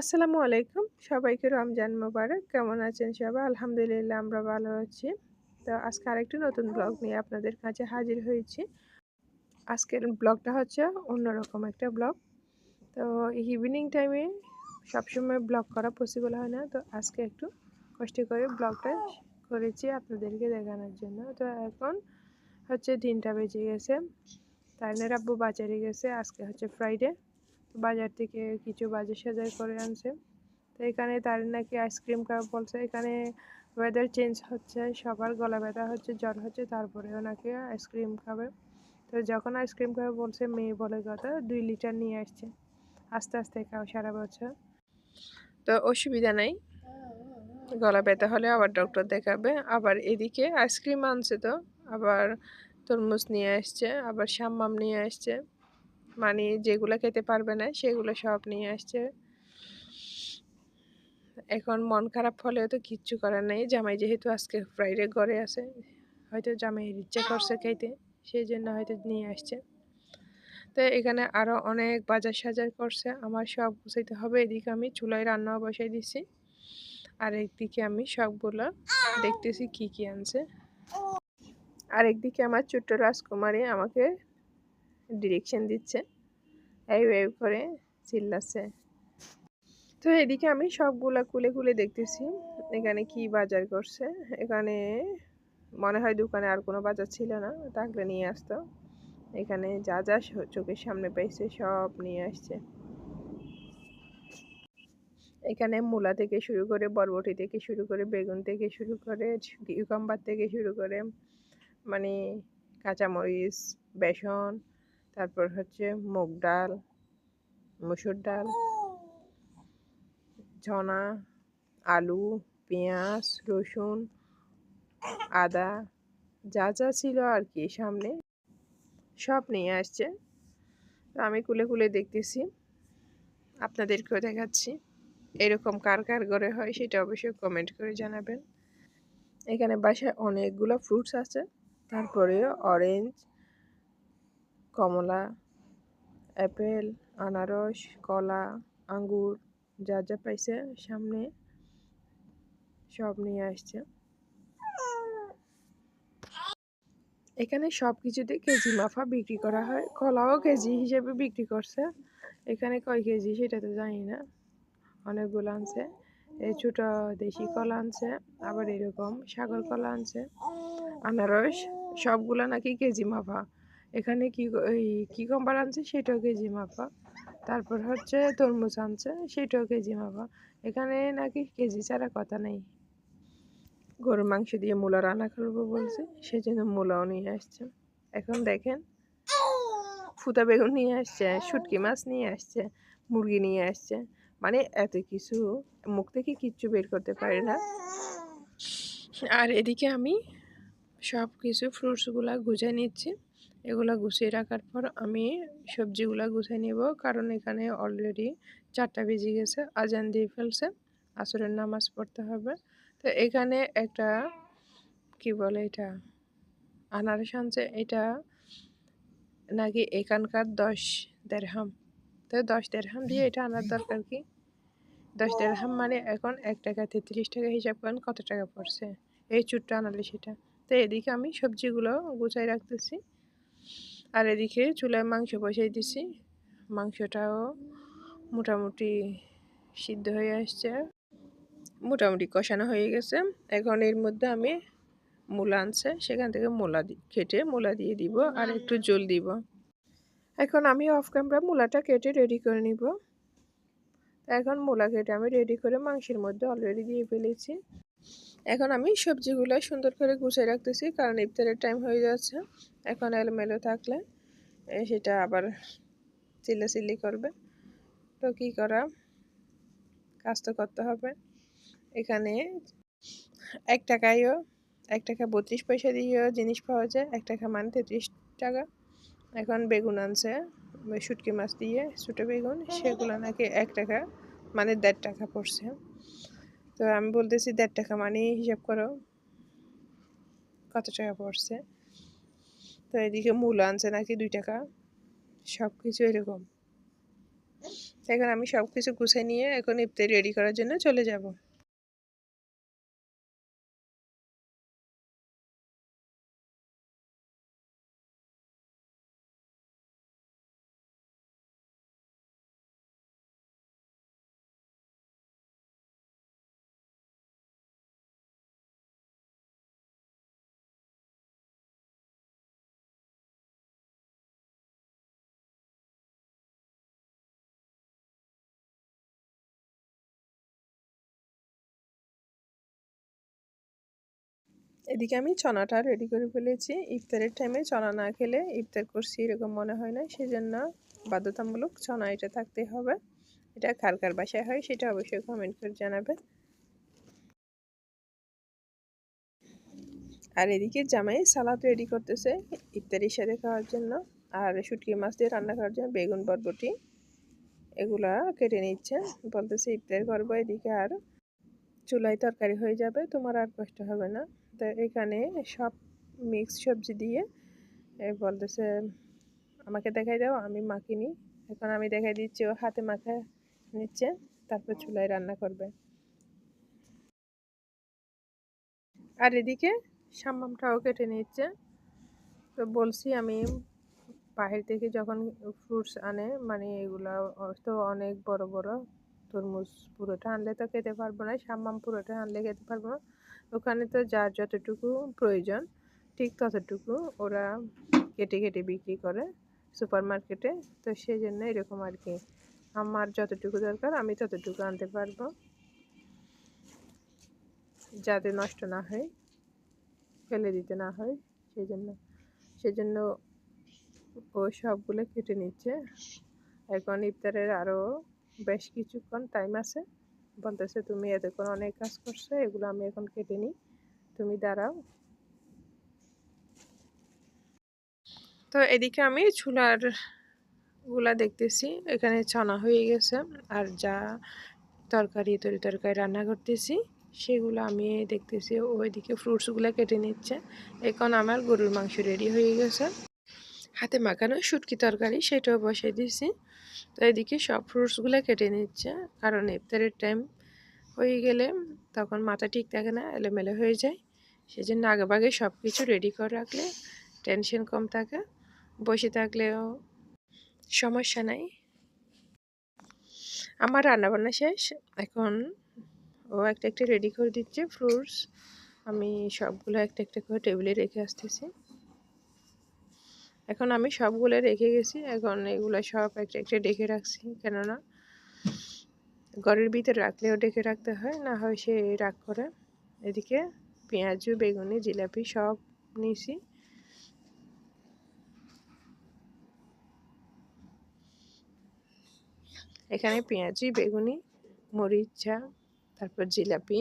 আসসালামু আলাইকুম। সবাইকে রমজান মোবারক। কেমন আছেন সবাই? আলহামদুলিল্লাহ, আমরা ভালো আছি। তো আজকে আরেকটি নতুন ব্লগ নিয়ে আপনাদের কাছে হাজির হয়েছি। আজকের ব্লগটা হচ্ছে অন্যরকম একটা ব্লগ। তো ইভিনিং টাইমে সবসময় ব্লগ করা পসিবল হয় না। তো আজকে একটু কষ্ট করে ব্লগটা করেছি আপনাদেরকে দেখানোর জন্য। তো এখন হচ্ছে দিনটা বেজে গেছে। তাই আব্বু বাজারে গেছে। আজকে হচ্ছে ফ্রাইডে বাজার থেকে কিছু বাজার সাজার করে আনছে। তো এখানে তার নাকি আইসক্রিম খাওয়া বলছে, এখানে ওয়েদার চেঞ্জ হচ্ছে, সবার গলা ব্যথা হচ্ছে, জ্বর হচ্ছে তারপরেও নাকি আইসক্রিম খাবে। তো যখন আইসক্রিম খাবে বলছে, মেয়ে বলে কথা দুই লিটার নিয়ে আসছে। আস্তে আস্তে খাও সারা বছর। তো অসুবিধা নাই। গলা ব্যথা হলে আবার ডক্টর দেখাবে। আবার এদিকে আইসক্রিম আনছে তো, আবার তরমুজ নিয়ে আসছে, আবার সাম্মাম নিয়ে আসছে। মানে যেগুলো খেতে পারবে না, সেগুলো সব নিয়ে আসছে। এখন মন খারাপ হলেও তো কিচ্ছু করার নেই। জামাই যেহেতু আজকে ফ্রাইডে ঘরে আছে, হয়তো জামাইয়ের ইচ্ছে করছে খাইতে সেই জন্য হয়তো নিয়ে আসছে। তো এখানে আরও অনেক বাজার সাজার করছে, আমার সব গুছাইতে হবে। এদিকে আমি চুলায় রান্নাও বসাই দিছি, আর একদিকে আমি সবগুলো দেখতেছি কি কি আনছে। আর একদিকে আমার ছোট্ট রাজকুমারী আমাকে ডিরেকশন দিচ্ছে। এই ওয়েব করে চিল্লাচ্ছে। তো এদিকে আমি সবগুলা কুলে কুলে দেখতেছি। এখানে কি বাজার করছে? এখানে মনে হয় দোকানে আর কোনো বাজার ছিল না। থাকলে নিয়ে আসতো। এখানে যা যা চোখের সামনে পাইছে সব নিয়ে আসছে। এখানে মূলা থেকে শুরু করে বরবটি থেকে শুরু করে বেগুন থেকে শুরু করে কিউকাম্বার থেকে শুরু করে মানে কাঁচামরিচ, বেসন তারপর হচ্ছে মুগ ডাল, মুসুর ডাল চনা আলু, পেঁয়াজ, রসুন, আদা, যা যা ছিল আর কি সামনে, সব নিয়ে আসছে। তো আমি কুলে কুলে দেখতেছি, আপনাদেরকেও দেখাচ্ছি, এরকম কার কার ঘরে হয় সেটা অবশ্যই কমেন্ট করে জানাবেন। এখানে বাসায় অনেকগুলো ফ্রুটস আছে, তারপরে অরেঞ্জ কমলা অ্যাপেল আনারস, কলা, আঙ্গুর যা যা পাইছে সামনে সব নিয়ে আসছে। এখানে সব কিছুতে কেজি মাফা বিক্রি করা হয়। কলাও কেজি হিসেবে বিক্রি করছে। এখানে কয় কেজি সেটা তো জানি না। অনেকগুলো আনছে। এই ছোট দেশি কলা আনছে, আবার এরকম সাগর কলা আনছে। আনারস, সবগুলা নাকি কেজি মাফা। এখানে কি কি কম্বার আনছে? সেটাও কেজি মাপা। তারপর হচ্ছে তরমুজ আনছে, সেটাও কেজি মাপা। এখানে নাকি কেজি ছাড়া কথা নেই। গরুর মাংস দিয়ে মূলা রান্না করব বলছে সেই জন্য মূলাও নিয়ে আসছে। এখন দেখেন, ফুতা বেগুন নিয়ে আসছে, শুটকি মাছ নিয়ে আসছে, মুরগি নিয়ে আসছে। মানে এত কিছু মুখ থেকে কিচ্ছু বের করতে পারে না। আর এদিকে আমি সব কিছু ফ্রুটসগুলা গুছিয়ে নিচ্ছি। এগুলো গুছিয়ে রাখার পর আমি সবজিগুলো গুছিয়ে নেব। কারণ এখানে অলরেডি চারটা বেজে গেছে, আজান দিয়ে ফেলছে, আসরের নামাজ পড়তে হবে। তো এখানে একটা, কি বলে এটা? আনারস আনছে এটা নাকি এখানকার দশ দেড়হাম? তো দশ দেড়হাম দিয়ে এটা আনার দরকার কি? দশ দেড়হাম মানে এখন এক টাকা তেত্রিশ টাকা হিসাব করেন কত টাকা পড়ছে? এই চুটটা আনালে সেটা। তো এদিকে আমি সবজিগুলো গুছাই রাখতেছি। আর এদিকে চুলায় মাংস বসাই দিছি। মাংসটাও মোটামুটি সিদ্ধ হয়ে আসছে। মোটামুটি কষানো হয়ে গেছে। এখন এর মধ্যে আমি মূলা আনছে সেখান থেকে মূলা কেটে মূলা দিয়ে দিব আর একটু জল দিব। এখন আমি অফ ক্যামেরা মূলাটা কেটে রেডি করে নিব। এখন মূলা কেটে আমি রেডি করে মাংসের মধ্যে অলরেডি দিয়ে ফেলেছি। এখন আমি সবজিগুলো সুন্দর করে গুছিয়ে রাখতেছি, কারণ ইফতারের টাইম হয়ে যাচ্ছে। এখন এলোমেলো থাকলে সেটা আবার চিল্লাচিল্লি করবে। তো কী করা? কাজ তো করতে হবে। এখানে এক টাকায়ও, এক টাকা বত্রিশ পয়সা দিয়েও জিনিস পাওয়া যায়, এক টাকা মানে তেত্রিশ টাকা। এখন বেগুন আনছে, শুটকি মাছ দিয়ে, ছোটো বেগুন, সেগুলো নাকি এক টাকা মানে দেড় টাকা পড়ছে। তো আমি বলতেছি দেড় টাকা মানে হিসাব করো। কত টাকা পড়ছে? তো এদিকে মূল আনছে নাকি দুই টাকা। সব কিছু এরকম। এখন আমি সব কিছু গুছিয়ে নিয়ে এখন ইফতারি রেডি করার জন্য চলে যাব। এদিকে আমি চনাটা রেডি করে ফেলেছি। ইফতারের টাইমে চনা না খেলে ইফতার করছি এরকম মনে হয় না, সেজন্য বাধ্যতামূলক চনা এটা থাকতে হবে। এটা কার কার বাসায় হয় সেটা অবশ্যই কমেন্ট করে জানাবে। আর এদিকে জামাই সালাদ রেডি করতেছে ইফতারির সাথে খাওয়ার জন্য। আর শুটকি মাছ দিয়ে রান্না করার জন্য বেগুন, বরবটি এগুলা কেটে নিচ্ছে। বলতেছে ইফতার করব এদিকে আর চুলায় তরকারি হয়ে যাবে, তোমার আর কষ্ট হবে না। তো এখানে সব মিক্স সবজি দিয়ে বলতেছে, আমাকে দেখাই দাও, আমি মাখিনি। এখন আমি দেখাই দিচ্ছি, ও হাতে মাখা নিচ্ছে, তারপর চুলায় রান্না করবে। আর এদিকে সাম্বামটাও কেটে নিচ্ছে। তো বলছি আমি বাহির থেকে যখন ফ্রুটস আনে মানে এগুলো তো অনেক বড় বড়, তরমুজ পুরোটা আনলে তো খেতে পারব না, সাম্মাম পুরোটা আনলে খেতে পারব না। ওখানে তো যার যতটুকু প্রয়োজন, ঠিক ততটুকু ওরা কেটে কেটে বিক্রি করে সুপার মার্কেটে তো সেই জন্য এরকম আর কি, আমার যতটুকু দরকার আমি ততটুকু আনতে পারব। যাতে নষ্ট না হয়, ফেলে দিতে না হয় সেই জন্য সেজন্য ও সবগুলো কেটে নিচ্ছে। এখন ইফতারের আরও বেশ কিছুক্ষণ টাইম আছে। বলতেছে, তুমি এতক্ষণ অনেক কাজ করছ, এগুলো আমি এখন কেটে নিই। তুমি দাঁড়াও। তো এদিকে আমি চুলারগুলা দেখতেছি, এখানে ছানা হয়ে গেছে, আর যা তরকারি, তরি তরকারি রান্না করতেছি, সেগুলো আমি দেখতেছি, ওইদিকে ফ্রুটসগুলো কেটে নিচ্ছে। এখন আমার গরুর মাংস রেডি হয়ে গেছে। হাতে মাখানো শুটকি তরকারি সেটাও বসিয়ে দিয়েছি। তো এদিকে সব ফ্রুটসগুলো কেটে নিচ্ছে। কারণ ইফতারের টাইম হয়ে গেলে তখন মাথা ঠিক থাকে না, এলোমেলো হয়ে যায়। সেজন্য আগেভাগে সব কিছু রেডি করে রাখলে টেনশন কম থাকে। বসে থাকলেও সমস্যা নাই। আমার রান্নাবান্না শেষ। এখন ও একটা একটা রেডি করে দিচ্ছে ফ্রুটস আমি সবগুলো একটা একটা করে টেবিলে রেখে আসতেছি। এখন আমি সবগুলো রেখে গেছি। এখন এগুলো সব একটা একটা ডেকে রাখছি, কেননা ঘরের ভিতরে রাখলেও ডেকে রাখতে হয়, না হয় সে রাগ করে। এদিকে পেঁয়াজু, বেগুনি, জিলাপি সব নিয়েছি। এখানে পেঁয়াজি, বেগুনি, মরিচা তারপর জিলাপি,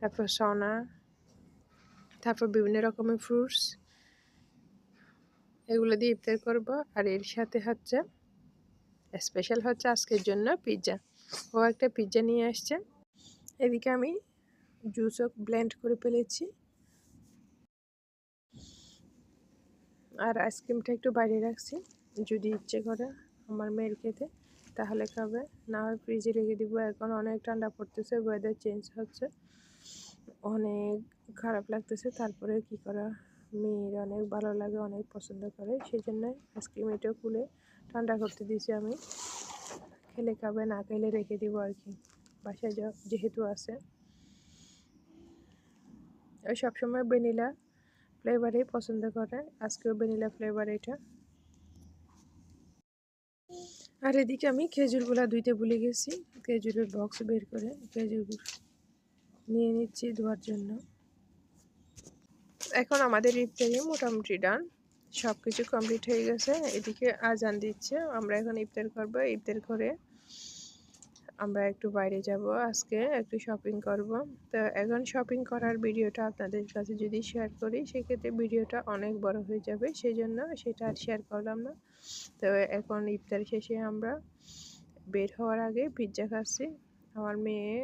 তারপর সনা, তারপর বিভিন্ন রকমের ফ্রুটস এগুলো দিয়ে ইফতার করব। আর এর সাথে হচ্ছে স্পেশাল হচ্ছে আজকের জন্য পিৎজা ও একটা পিৎজা নিয়ে আসছে। এদিকে আমি জুসও ব্লেন্ড করে ফেলেছি। আর আইসক্রিমটা একটু বাইরে রাখছি। যদি ইচ্ছে করে আমার মেয়ের খেতে, তাহলে খাবে। না হয় ফ্রিজে রেখে দিব। এখন অনেক ঠান্ডা পড়তেছে ওয়েদার চেঞ্জ হচ্ছে। অনেক খারাপ লাগতেছে তারপরে কি করা মেয়ের অনেক ভালো লাগে, অনেক পছন্দ করে। সেই জন্য আইসক্রিম এটা খুলে ঠান্ডা করতে দিয়েছি আমি। খেলে খাবে, না খেলে রেখে দিব আর কি। বাসায় যেহেতু আছে। ওই সবসময় ভ্যানিলা ফ্লেভারেই পছন্দ করে। আজকেও ভ্যানিলা ফ্লেভার এটা। আর এদিকে আমি খেজুরগুলা ধুইতে ভুলে গেছি। খেজুরের বক্স বের করে খেজুর নিয়ে নিচ্ছি ধোয়ার জন্য। এখন আমাদের ইফতারি মোটামুটি ডান সব কিছু কমপ্লিট হয়ে গেছে। এদিকে আজান দিচ্ছে, আমরা এখন ইফতার করব, ইফতার করে আমরা একটু বাইরে যাব আজকে, একটু শপিং করব। তো এখন শপিং করার ভিডিওটা আপনাদের কাছে যদি শেয়ার করি, সেক্ষেত্রে ভিডিওটা অনেক বড় হয়ে যাবে সেই জন্য সেটা আর শেয়ার করলাম না। তো এখন ইফতার শেষে আমরা বের হওয়ার আগে পিৎজা খাচ্ছি। আমার মেয়ে